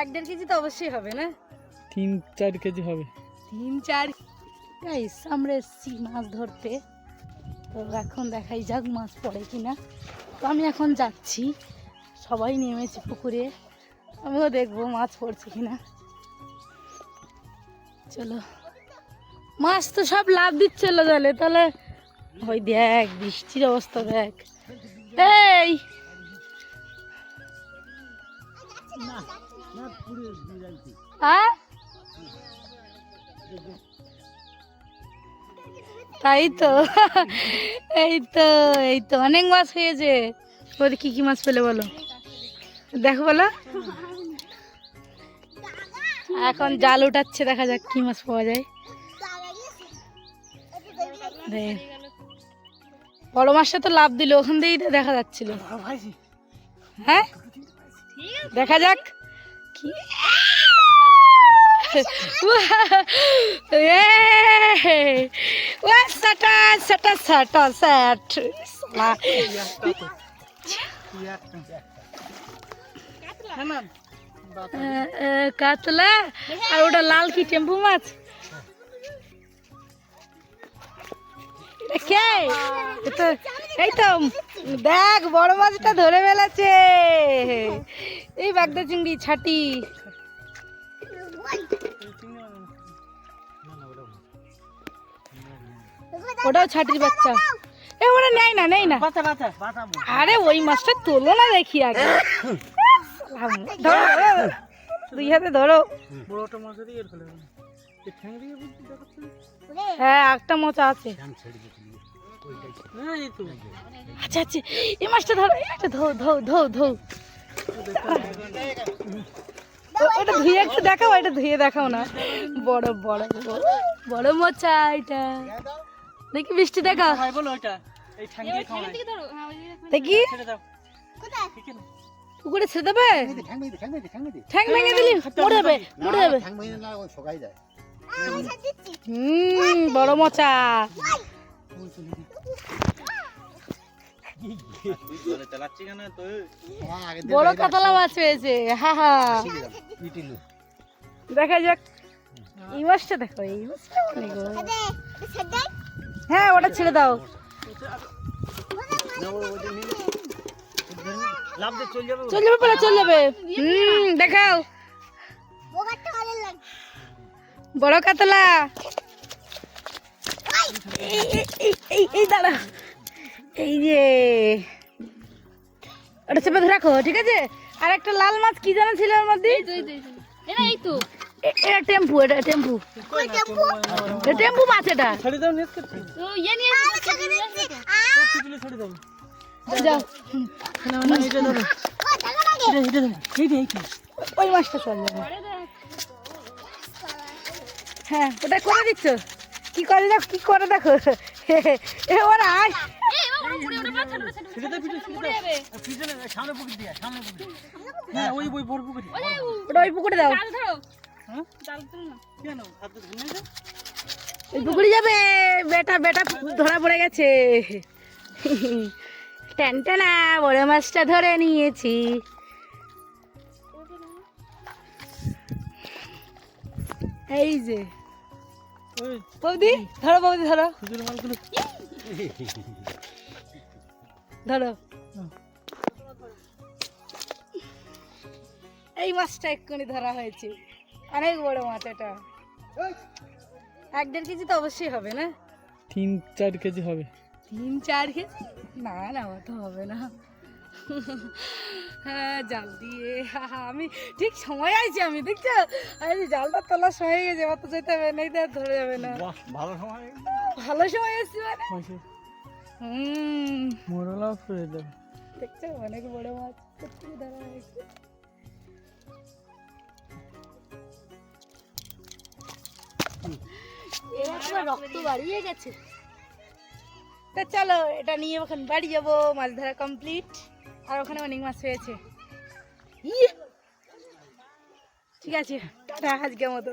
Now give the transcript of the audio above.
এক দেড় কেজি তো অবশ্যই হবে না? তিন চার কেজি হবে। তিন চার গাইস আমরা এসেছি মাছ ধরতে। তো এখন দেখাই যাক মাছ পড়ে কিনা। তো আমি এখন যাচ্ছি। সবাই নেমেছে পুকুরে। আমিও দেখব মাছ পড়ছে কিনা। চলো। মাছ তো সব লাভ দিচ্ছিল জলে। তাহলে ওই দেখ বৃষ্টির অবস্থা দেখ। এই! হ্যাঁ? তাই তো। এই তো এই তো অনেক মাছ হয়েছে। ওদের কি কি মাছ পেলে বলো? দেখো বলো। এখন জাল উঠাচ্ছে দেখা যাক কি মাছ পাওয়া যায়। দে। বড় মাছটা তো লাভ দিল ওখান দিয়েই তো দেখা যাচ্ছিল। হ্যাঁ? দেখা যাক। কি এ, কাতলা আর ওটা লাল কি টেম্পু মাছ? কে? তো এই তো, দেখ, বড় মাছটা ধরে ফেলেছে। এই বাগদা চিংড়ি, ছাটি। ওটাও ছাটির বাচ্চা। এ ওটা নেই না নেই না। আরে, ওই মাছটা তোলো না দেখি আগে। দুই হাতে ধরো। বড়টা মাছ দিয়ে হ্যাঁ একটা মোচা আছে। আচ্ছা আচ্ছা এই মাছটা ধরো একটা ধো ধো ধো ধো ও- ওটা ধুয়ে একটু দেখাও এটা ধুয়ে দেখাও না। বড় বড় বড় মোচা এটা। দেখি বৃষ্টি দেখা। ভাই বলো ওইটা এই ঠ্যাং দিয়ে খাওয়া দেখি। পুকুরে ছেড়ে দেবে? ঠ্যাং ভেঙে দিলি মরে যাবে মরে যাবে। হুম বড় মোচা। বড় কাতলা মাছ পেয়েছে হা হা। দেখা যাক। এই মাছটা দেখো এই মাছটা অনেক হ্যাঁ ওটা ছেড়ে দাও। চলে যাবে। চলে যাবে। হুম দেখাও। বড় কাতলা। এই, দাঁড়া। এই যে। ওটা চেপে ধরে রাখো ঠিক আছে? আর একটা লাল মাছ কি জানা ছিল ওর মধ্যে? এই তো এটা টেম্পু এটা টেম্পু। এটা টেম্পু মাছ এটা। ছেড়ে দাও নেট করতে তো ইয়ে নিয়ে পিছলে ছেড়ে দাও। যাও। না না এটা ধরো এটা এটা ধরো এইটা এইটা ওই মাছটা চল। যাবে হ্যাঁ ওটা করে দিচ্ছ? কি করে দেখো কি করে দেখো? এ ওরা হ্যাঁ বড় ওটা ওই পুকুরে দাও। ধরো। হ্যাঁ? পুকুরে যাবে। বেটা বেটা ধরা পড়ে গেছে। টেনটেনা বড় মাছটা ধরে নিয়েছি। এই যে। বৌদি ধরো বৌদি ধরো। ধরো। এই মাছটা এক্ষুনি ধরা হয়েছে। অনেক বড় মাছ এটা। এক দেড় কেজি তো অবশ্যই হবে না? তিন চার কেজি হবে। তিন চার কেজি না না অত হবে না। হ্যাঁ জাল দিয়ে। আমি ঠিক সময় আইছি আমি দেখছ? আমি জালটা তোলার সময় হয়ে গেছে অত যেতে হবে না আর ধরে যাবে না। বাহ ভালো সময়। ভালো সময় এসছি মানে? হয়েছে হুম। মোরলা ফেলে দাও দেখছ? অনেক বড় মাছ কোথেকে ধরা হয়েছে। এবার রক্ত বাড়িয়ে গেছে। তা চলো, এটা নিয়ে ওখানে বাড়ি যাব, মাছ ধরা কমপ্লিট আর ওখানে অনেক মাছ হয়েছে। ইয়ে! ঠিক আছে টাটা আজকের মতো।